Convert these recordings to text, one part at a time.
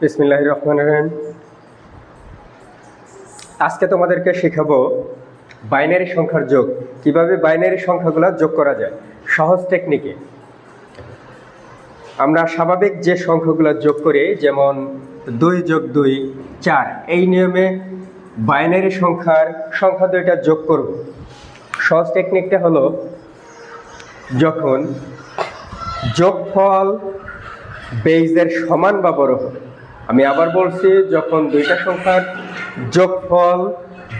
বিসমিল্লাহ রহমান রহিম। আজকে তোমাদেরকে শেখাবো বাইনারি সংখ্যার যোগ। কীভাবে বাইনারি সংখ্যাগুলো যোগ করা যায়? সহজ টেকনিকে আমরা স্বাভাবিক যে সংখ্যাগুলো যোগ করি, যেমন দুই যোগ দুই, চার, এই নিয়মে বাইনারি সংখ্যার সংখ্যা দুইটা যোগ করব। সহজ টেকনিকটা হলো যখন যোগফল বেইজের সমান বা বড় হবে আমি আবার বলছি, যখন দুইটা সংখ্যার যোগফল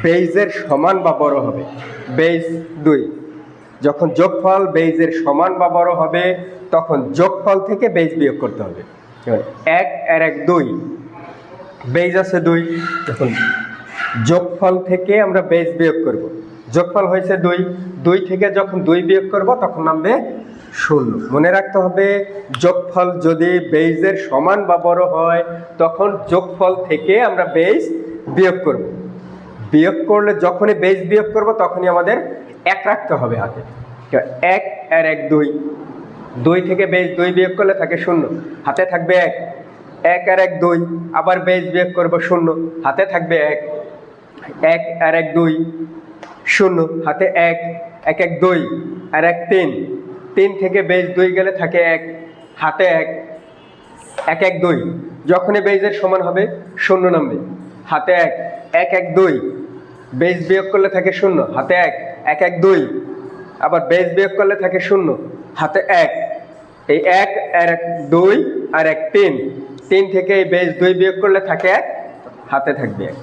বেইজের সমান বা বড় হবে বেইজ দুই। যখন যোগফল বেইজের সমান বা বড় হবে, তখন যোগফল থেকে বেইজ বিয়োগ করতে হবে। এক আর এক দুই বেইজ আছে দুই যখন যোগফল থেকে আমরা বেইজ বিয়োগ করব। যোগফল হয়েছে দুই দুই থেকে যখন দুই বিয়োগ করব, তখন নামবে শূন্য। মনে রাখতে হবে, যোগফল যদি বেইজের সমান বা বড় হয়, তখন যোগফল থেকে আমরা বেইজ বিয়োগ করব। বিয়োগ করলে যখনই বেইজ বিয়োগ করব, তখনই আমাদের এক রাখতে হবে হাতে। এক আর এক দুই। দুই থেকে বেজ দুই বিয়োগ করলে থাকে শূন্য। হাতে থাকবে এক। এক আর এক দুই, আবার বেজ বিয়োগ করব শূন্য। হাতে থাকবে এক। এক আর এক দুই, শূন্য। হাতে এক এক এক দুই, আর এক তিন। তিন থেকে বেজ দুই গেলে থাকে এক, হাতে এক এক এক দুই। যখনই বেজের সমান হবে, শূন্য নামবে। হাতে এক এক এক দুই। বেজ বিয়োগ করলে থাকে শূন্য, হাতে এক এক এক দুই। আবার বেজ বিয়োগ করলে থাকে শূন্য, হাতে এক। এই এক, আর এক দুই, আর এক তিন। তিন থেকে এই বেজ দুই বিয়োগ করলে থাকে এক, হাতে থাকবে এক।